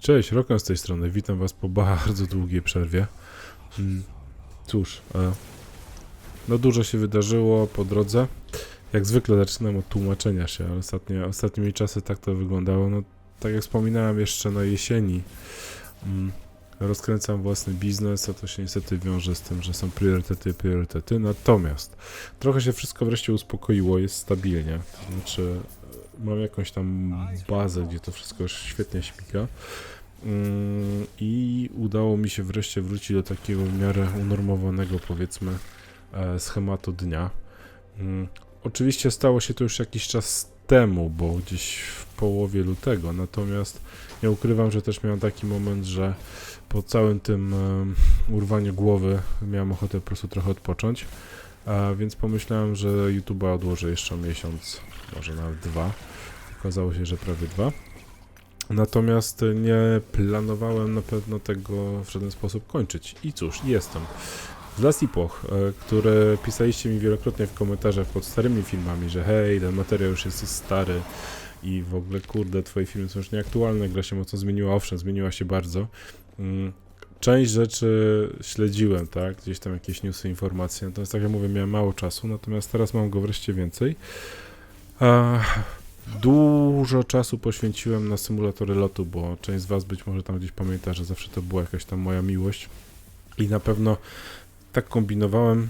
Cześć, Rokan z tej strony. Witam Was po bardzo długiej przerwie. Mm, Cóż, e, no dużo się wydarzyło po drodze. Jak zwykle zaczynam od tłumaczenia się, ale ostatnie, ostatnimi czasy tak to wyglądało. No, tak jak wspominałem jeszcze na jesieni, mm, rozkręcam własny biznes, a to się niestety wiąże z tym, że są priorytety, priorytety. Natomiast trochę się wszystko wreszcie uspokoiło, jest stabilnie. To znaczy, mam jakąś tam bazę, gdzie to wszystko już świetnie śmiga. Mm, I udało mi się wreszcie wrócić do takiego w miarę unormowanego, powiedzmy, e, schematu dnia. Mm, Oczywiście stało się to już jakiś czas temu, bo gdzieś w połowie lutego, natomiast nie ukrywam, że też miałem taki moment, że po całym tym urwaniu głowy miałem ochotę po prostu trochę odpocząć, więc pomyślałem, że YouTube'a odłożę jeszcze miesiąc, może nawet dwa. Okazało się, że prawie dwa. Natomiast nie planowałem na pewno tego w żaden sposób kończyć. I cóż, jestem. Z Last Epoch, e, które pisaliście mi wielokrotnie w komentarzach pod starymi filmami, że hej, ten materiał już jest stary i w ogóle kurde, twoje filmy są już nieaktualne, gra się mocno zmieniła, owszem, zmieniła się bardzo. Część rzeczy śledziłem, tak, gdzieś tam jakieś newsy, informacje, natomiast tak jak mówię, miałem mało czasu, natomiast teraz mam go wreszcie więcej. Dużo czasu poświęciłem na symulatory lotu, bo część z Was być może tam gdzieś pamięta, że zawsze to była jakaś tam moja miłość. I na pewno tak kombinowałem,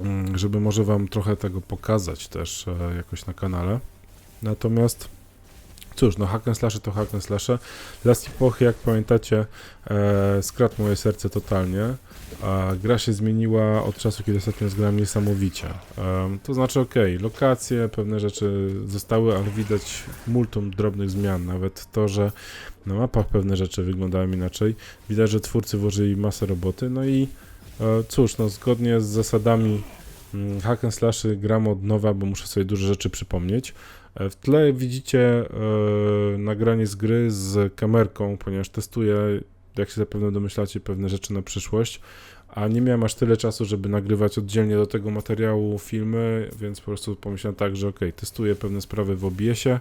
mm, żeby może Wam trochę tego pokazać też e, jakoś na kanale. Natomiast cóż, no hack and to hack and slashe. Last Epoch, jak pamiętacie, e, skradł moje serce totalnie. A gra się zmieniła od czasu, kiedy ostatnio zgrałem niesamowicie. Em, to znaczy, okej, lokacje, pewne rzeczy zostały, ale widać multum drobnych zmian. Nawet to, że na mapach pewne rzeczy wyglądają inaczej. Widać, że twórcy włożyli masę roboty. No i e, cóż, no zgodnie z zasadami mm, hack and slashy gram od nowa, bo muszę sobie dużo rzeczy przypomnieć. W tle widzicie e, nagranie z gry z kamerką, ponieważ testuję, jak się zapewne domyślacie, pewne rzeczy na przyszłość a nie miałem aż tyle czasu, żeby nagrywać oddzielnie do tego materiału filmy, więc po prostu pomyślałem tak, że ok, testuję pewne sprawy w OBS-ie.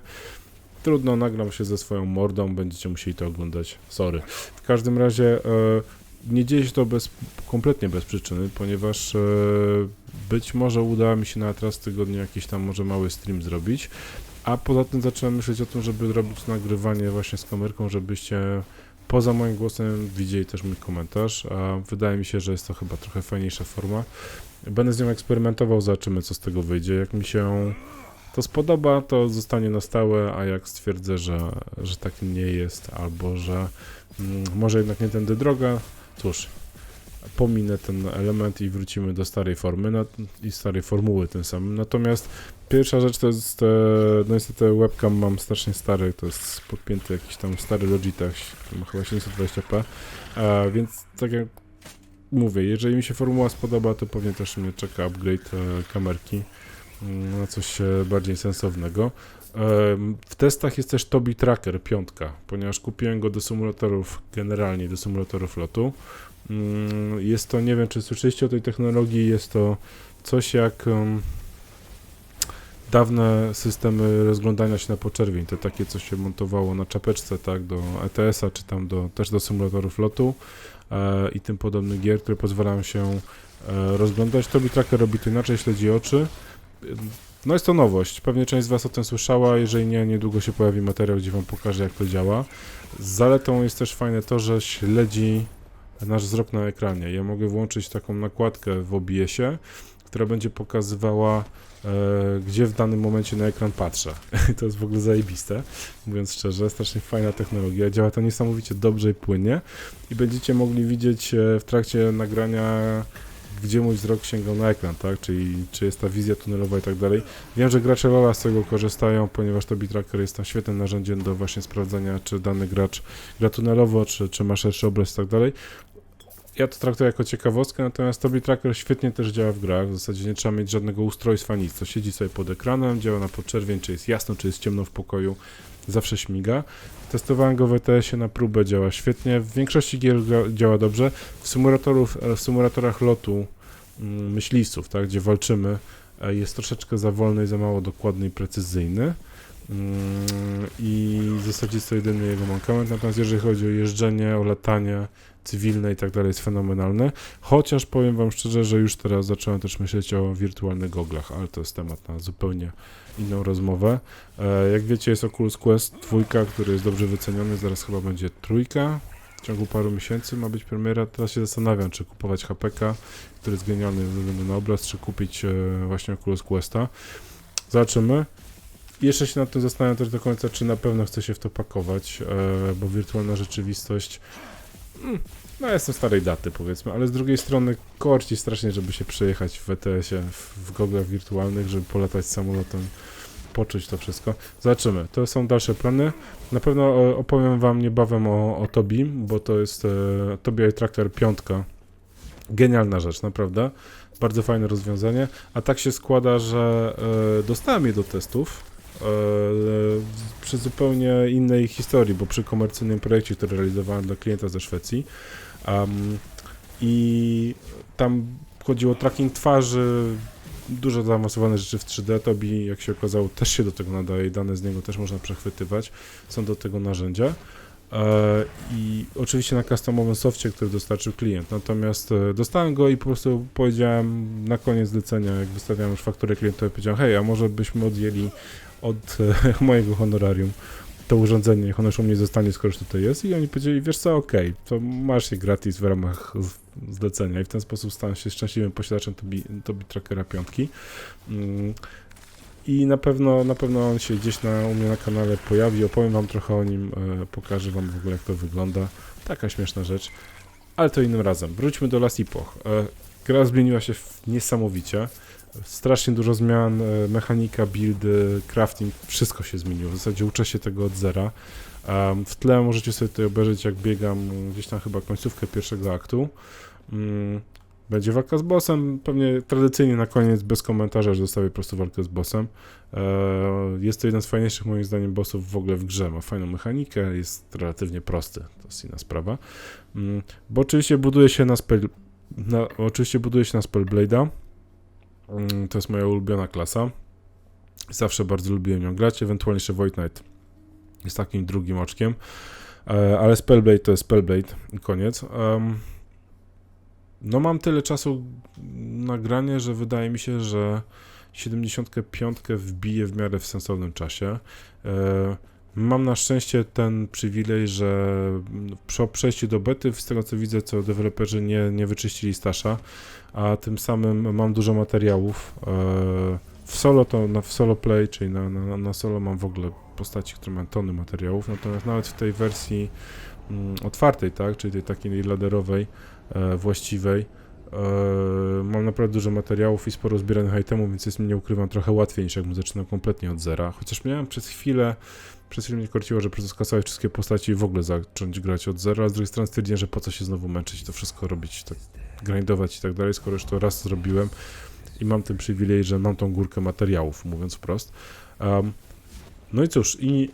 Trudno, nagram się ze swoją mordą, będziecie musieli to oglądać. Sorry. W każdym razie e, nie dzieje się to bez, kompletnie bez przyczyny, ponieważ e, być może uda mi się nawet raz w tygodniu jakiś tam może mały stream zrobić. A poza tym zacząłem myśleć o tym, żeby robić nagrywanie właśnie z kamerką, żebyście poza moim głosem widzieli też mój komentarz, a wydaje mi się, że jest to chyba trochę fajniejsza forma. Będę z nią eksperymentował, zobaczymy co z tego wyjdzie. Jak mi się to spodoba, to zostanie na stałe, a jak stwierdzę, że, że tak nie jest, albo że mm, może jednak nie tędy droga, cóż, pominę ten element i wrócimy do starej formy no, i starej formuły tym samym. Natomiast pierwsza rzecz to jest, e, no niestety webcam mam strasznie stary, to jest podpięty jakiś tam stary Logitech, ma chyba 720p, e, więc tak jak mówię, jeżeli mi się formuła spodoba, to pewnie też mnie czeka upgrade e, kamerki mm, na coś e, bardziej sensownego. W testach jest też Tobi Tracker piątka, ponieważ kupiłem go do symulatorów, generalnie do symulatorów lotu. Mm, Jest to, nie wiem czy słyszeliście o tej technologii, jest to coś jak dawne systemy rozglądania się na poczerwień, to takie co się montowało na czapeczce, tak, do ETS-a, czy tam do, też do symulatorów lotu e, i tym podobnych gier, które pozwalają się e, rozglądać. Tobi Tracker robi to inaczej, śledzi oczy. No jest to nowość, pewnie część z Was o tym słyszała, jeżeli nie, niedługo się pojawi materiał, gdzie Wam pokażę jak to działa. Zaletą jest też fajne to, że śledzi nasz wzrok na ekranie. Ja mogę włączyć taką nakładkę w OBS-ie, która będzie pokazywała, e, gdzie w danym momencie na ekran patrzę. to jest w ogóle zajebiste, mówiąc szczerze, strasznie fajna technologia. Działa to niesamowicie dobrze i płynnie i będziecie mogli widzieć e, w trakcie nagrania, gdzie mój wzrok sięgał na ekran, tak? Czyli czy jest ta wizja tunelowa i tak dalej. Wiem, że gracze Lola z tego korzystają, ponieważ Tobi Tracker jest tam świetnym narzędziem do właśnie sprawdzania, czy dany gracz gra tunelowo, czy, czy ma szerszy obraz i tak dalej. Ja to traktuję jako ciekawostkę, natomiast Tobi Tracker świetnie też działa w grach. W zasadzie nie trzeba mieć żadnego ustrojstwa, nic. To siedzi sobie pod ekranem, działa na podczerwień, czy jest jasno, czy jest ciemno w pokoju. Zawsze śmiga. Testowałem go w ETS-ie na próbę, działa świetnie. W większości gier działa dobrze. W, symulatorów, w symulatorach lotu mm, myśliwców, tak, gdzie walczymy, e, jest troszeczkę za wolny i za mało dokładny i precyzyjny. Mm, I w zasadzie jest to jedyny jego mankament. Natomiast jeżeli chodzi o jeżdżenie, o latanie cywilne i tak dalej, jest fenomenalne. Chociaż powiem Wam szczerze, że już teraz zacząłem też myśleć o wirtualnych goglach, ale to jest temat na zupełnie inną rozmowę. E, jak wiecie, jest Oculus Quest 2, który jest dobrze wyceniony. Zaraz chyba będzie trójka. W ciągu paru miesięcy ma być premiera. Teraz się zastanawiam, czy kupować HPK, który jest genialny ze względu na obraz, czy kupić e, właśnie Oculus Questa. Zobaczymy. Jeszcze się nad tym zastanawiam też do końca, czy na pewno chcę się w to pakować, e, bo wirtualna rzeczywistość. Mm, no, jestem starej daty, powiedzmy, ale z drugiej strony korci strasznie, żeby się przejechać w ETS-ie, w, goglach wirtualnych, żeby polatać samolotem, poczuć to wszystko. Zobaczymy. To są dalsze plany. Na pewno e, opowiem Wam niebawem o, o Tobi, bo to jest e, Tobi Tracker 5. Genialna rzecz, naprawdę. Bardzo fajne rozwiązanie. A tak się składa, że e, dostałem je do testów przy zupełnie innej historii, bo przy komercyjnym projekcie, który realizowałem dla klienta ze Szwecji. Am, I tam chodziło o tracking twarzy, dużo zaawansowane rzeczy w 3D. Tobi, jak się okazało, też się do tego nadaje dane z niego też można przechwytywać. Są do tego narzędzia. E, I oczywiście na customowym softie, który dostarczył klient. Natomiast e, dostałem go i po prostu powiedziałem na koniec zlecenia, jak wystawiałem już fakturę klientowi, powiedziałem, hej, a może byśmy odjęli od e, mojego honorarium to urządzenie, niech ono już u mnie zostanie, skoro już tutaj jest. I oni powiedzieli, wiesz co, okej, to masz je gratis w ramach zlecenia. I w ten sposób stałem się szczęśliwym posiadaczem Tobi, Tobi Trackera 5. I na pewno, na pewno on się gdzieś na, u mnie na kanale pojawi, opowiem wam trochę o nim, e, pokażę wam w ogóle jak to wygląda. Taka śmieszna rzecz, ale to innym razem. Wróćmy do Last Epoch. E, gra zmieniła się niesamowicie. Strasznie dużo zmian, e, mechanika, buildy, crafting, wszystko się zmieniło. W zasadzie uczę się tego od zera. Um, w tle możecie sobie tutaj obejrzeć, jak biegam gdzieś tam chyba końcówkę pierwszego aktu. Mm, będzie walka z bossem, pewnie tradycyjnie na koniec, bez komentarza, że zostawię po prostu walkę z bossem. E, jest to jeden z fajniejszych moim zdaniem bossów w ogóle w grze. Ma fajną mechanikę, jest relatywnie prosty, to jest inna sprawa. Mm, bo oczywiście buduje się na spell... Na, oczywiście buduje się na Spellblade'a. Mm, To jest moja ulubiona klasa. Zawsze bardzo lubiłem ją grać, ewentualnie jeszcze Void Knight jest takim drugim oczkiem. E, Ale Spellblade to jest Spellblade koniec. No mam tyle czasu na granie, że wydaje mi się, że 75 wbiję w miarę w sensownym czasie. E, Mam na szczęście ten przywilej, że przy przejściu do bety, z tego co widzę, co deweloperzy nie, nie wyczyścili stasza, a tym samym mam dużo materiałów. E, W solo to na w solo play, czyli na, na, na solo mam w ogóle postaci, które mają tony materiałów, natomiast nawet w tej wersji mm, otwartej, tak, czyli tej takiej laderowej, właściwej, e, mam naprawdę dużo materiałów i sporo zbieranych itemów, więc jest mi, nie ukrywam, trochę łatwiej niż jakbym zaczynał kompletnie od zera. Chociaż miałem przez chwilę, przez chwilę mnie korciło, że skasować wszystkie postaci i w ogóle zacząć grać od zera, a z drugiej strony stwierdziłem, że po co się znowu męczyć, to wszystko robić, tak grindować i tak dalej, skoro już to raz zrobiłem i mam ten przywilej, że mam tą górkę materiałów, mówiąc wprost. Um, no i cóż, i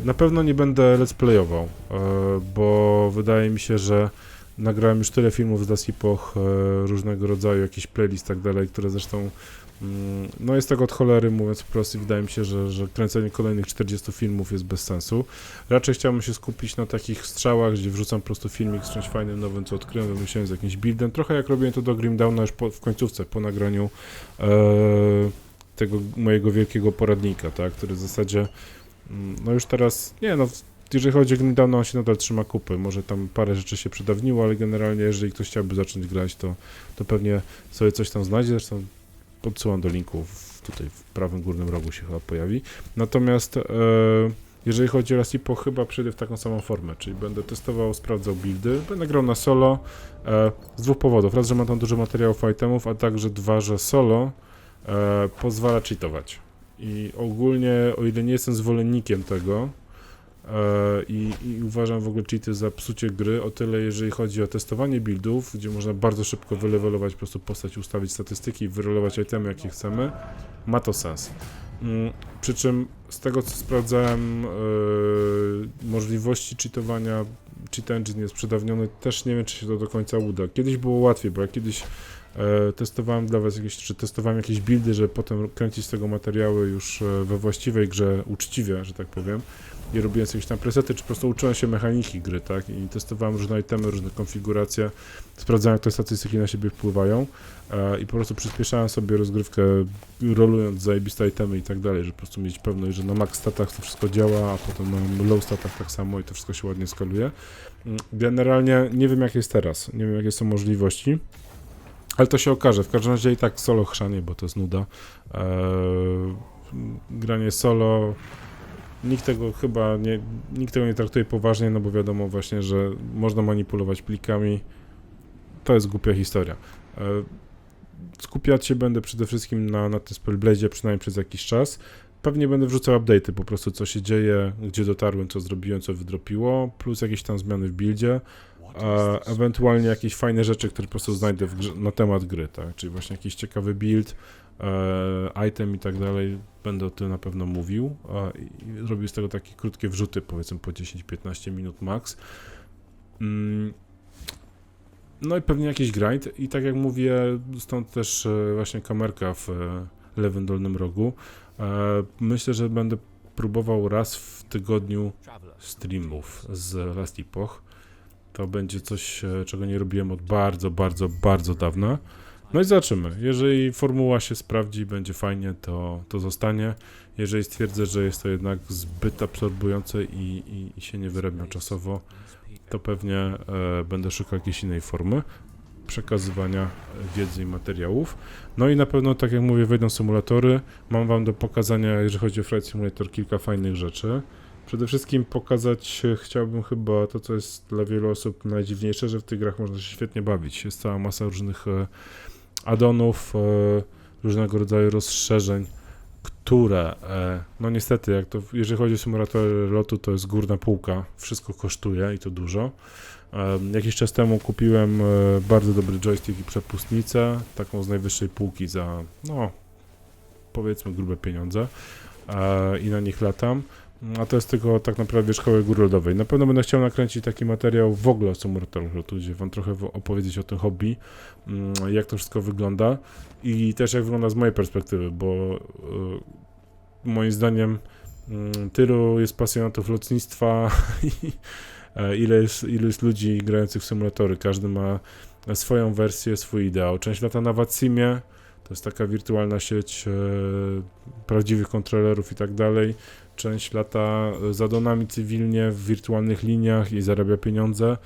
y, na pewno nie będę let's playował, y, bo wydaje mi się, że nagrałem już tyle filmów z Last Epoch, y, różnego rodzaju, jakichś playlist i tak dalej, które zresztą mm, no jest tego od cholery, mówiąc wprost i wydaje mi się, że, że kręcenie kolejnych 40 filmów jest bez sensu. Raczej chciałbym się skupić na takich strzałach, gdzie wrzucam po prostu filmik z czymś fajnym, nowym, co odkryłem, wymyśliłem z jakimś buildem, trochę jak robiłem to do Grim Downa już po, w końcówce, po nagraniu e, tego mojego wielkiego poradnika, tak, który w zasadzie mm, no już teraz, nie no, jeżeli chodzi o Grim Downa, on się nadal trzyma kupy, może tam parę rzeczy się przedawniło, ale generalnie jeżeli ktoś chciałby zacząć grać, to, to pewnie sobie coś tam znajdzie, zresztą podsyłam do linku, w, tutaj w prawym górnym rogu się chyba pojawi. Natomiast e, jeżeli chodzi o Epoch, chyba przejdę w taką samą formę, czyli będę testował, sprawdzał buildy, będę grał na solo e, z dwóch powodów. Raz, że mam tam dużo materiałów, itemów, a także dwa, że solo e, pozwala cheatować. I ogólnie, o ile nie jestem zwolennikiem tego i, i uważam w ogóle cheaty za psucie gry, o tyle jeżeli chodzi o testowanie buildów, gdzie można bardzo szybko wylewelować po prostu postać, ustawić statystyki, wyrolować itemy jakie chcemy, ma to sens. Mm, Przy czym z tego co sprawdzałem, e, możliwości cheatowania, cheat engine jest przedawniony, też nie wiem czy się to do końca uda. Kiedyś było łatwiej, bo ja kiedyś E, testowałem dla was jakieś, czy testowałem jakieś buildy, żeby potem kręcić z tego materiały już e, we właściwej grze, uczciwie, że tak powiem. I robiłem jakieś tam presety, czy po prostu uczyłem się mechaniki gry, tak? I testowałem różne itemy, różne konfiguracje, sprawdzałem, jak te statystyki na siebie wpływają e, i po prostu przyspieszałem sobie rozgrywkę, rolując zajebiste itemy i tak dalej, żeby po prostu mieć pewność, że na max statach to wszystko działa, a potem na low statach tak samo i to wszystko się ładnie skaluje. Mm, Generalnie nie wiem, jak jest teraz, nie wiem, jakie są możliwości. Ale to się okaże. W każdym razie i tak solo chrzanie, bo to jest nuda. Eee, granie solo. Nikt tego chyba nie, nikt tego nie traktuje poważnie, no bo wiadomo właśnie, że można manipulować plikami. To jest głupia historia. Eee, skupiać się będę przede wszystkim na, na tym Spellblade'zie przynajmniej przez jakiś czas. Pewnie będę wrzucał update'y po prostu, co się dzieje, gdzie dotarłem, co zrobiłem, co wydropiło, plus jakieś tam zmiany w buildzie a ewentualnie jakieś fajne rzeczy, które po prostu znajdę grze, na temat gry, tak? Czyli właśnie jakiś ciekawy build, e, item i tak dalej. Będę o tym na pewno mówił i robił z tego takie krótkie wrzuty, powiedzmy po 10-15 minut max. Mm. No i pewnie jakiś grind i tak jak mówię, stąd też e, właśnie kamerka w e, lewym dolnym rogu. E, myślę, że będę próbował raz w tygodniu streamów z Last Epoch. To będzie coś, e, czego nie robiłem od bardzo, bardzo, bardzo dawna. No i zobaczymy. Jeżeli formuła się sprawdzi, będzie fajnie, to, to zostanie. Jeżeli stwierdzę, że jest to jednak zbyt absorbujące i, i, i się nie wyrabiam czasowo, to pewnie e, będę szukał jakiejś innej formy przekazywania wiedzy i materiałów. No i na pewno, tak jak mówię, wejdą symulatory. Mam Wam do pokazania, jeżeli chodzi o Flight Simulator, kilka fajnych rzeczy. Przede wszystkim pokazać e, chciałbym chyba to, co jest dla wielu osób najdziwniejsze, że w tych grach można się świetnie bawić. Jest cała masa różnych e, addonów, e, różnego rodzaju rozszerzeń, które, e, no niestety, jak to, jeżeli chodzi o symulatory lotu, to jest górna półka, wszystko kosztuje i to dużo. Jakiś czas temu kupiłem e, bardzo dobry joystick i przepustnicę, taką z najwyższej półki za, no, powiedzmy grube pieniądze i na nich latam. A to jest tylko tak naprawdę szkoły góry lodowej. Na pewno będę chciał nakręcić taki materiał w ogóle o symulatorach lotu, gdzie wam trochę opowiedzieć o tym hobby, mm, jak to wszystko wygląda i też jak wygląda z mojej perspektywy, bo y, moim zdaniem mm, tylu jest pasjonatów lotnictwa i e, ile jest, ilu jest ludzi grających w symulatory. Każdy ma swoją wersję, swój ideał. Część lata na Watsimie, to jest taka wirtualna sieć e, prawdziwych kontrolerów i tak dalej część lata za donami cywilnie w wirtualnych liniach i zarabia pieniądze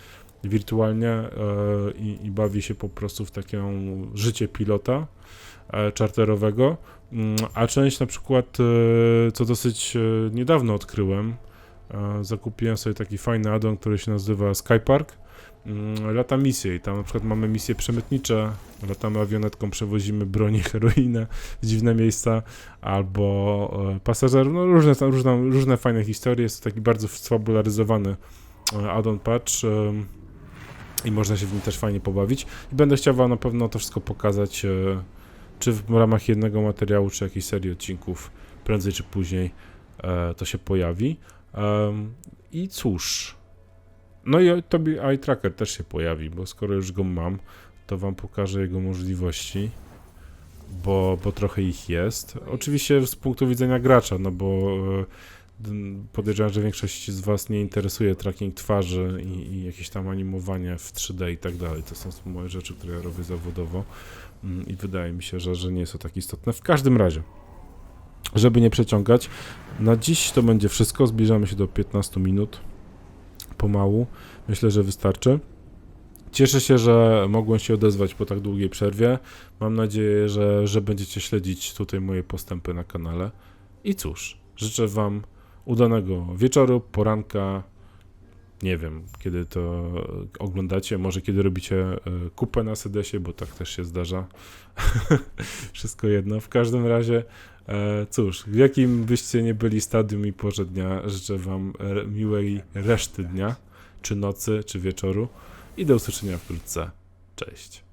wirtualnie e, i, i bawi się po prostu w takie życie pilota e, czarterowego, Mm, a część na przykład, e, co dosyć niedawno odkryłem, zakupiłem sobie taki fajny addon, który się nazywa Skypark, lata misje i tam na przykład mamy misje przemytnicze, latamy awionetką, przewozimy broń heroinę w dziwne miejsca, albo e, pasażerów, no różne, różne, różne fajne historie, jest to taki bardzo sfabularyzowany e, add-on patch i można się w nim też fajnie pobawić. I będę chciał wam na pewno to wszystko pokazać, e, czy w ramach jednego materiału, czy jakiejś serii odcinków, prędzej czy później to się pojawi. I cóż, no i tobie eye tracker też się pojawi, bo skoro już go mam, to wam pokażę jego możliwości, bo, bo trochę ich jest. Oczywiście z punktu widzenia gracza, no bo e, podejrzewam, że większość z was nie interesuje tracking twarzy i, i jakieś tam animowanie w 3D i tak dalej. To są moje rzeczy, które ja robię zawodowo mm, i wydaje mi się, że, że nie jest to tak istotne. W każdym razie, żeby nie przeciągać, na dziś to będzie wszystko. Zbliżamy się do 15 minut pomału. Myślę, że wystarczy. Cieszę się, że mogłem się odezwać po tak długiej przerwie. Mam nadzieję, że, że będziecie śledzić tutaj moje postępy na kanale. I cóż, życzę Wam udanego wieczoru, poranka. Nie wiem, kiedy to oglądacie, może kiedy robicie e, kupę na sedesie, bo tak też się zdarza. Wszystko jedno. W każdym razie, cóż, w jakim byście nie byli stadium i porze dnia, życzę Wam e, miłej reszty dnia, czy nocy, czy wieczoru i do usłyszenia wkrótce. Cześć.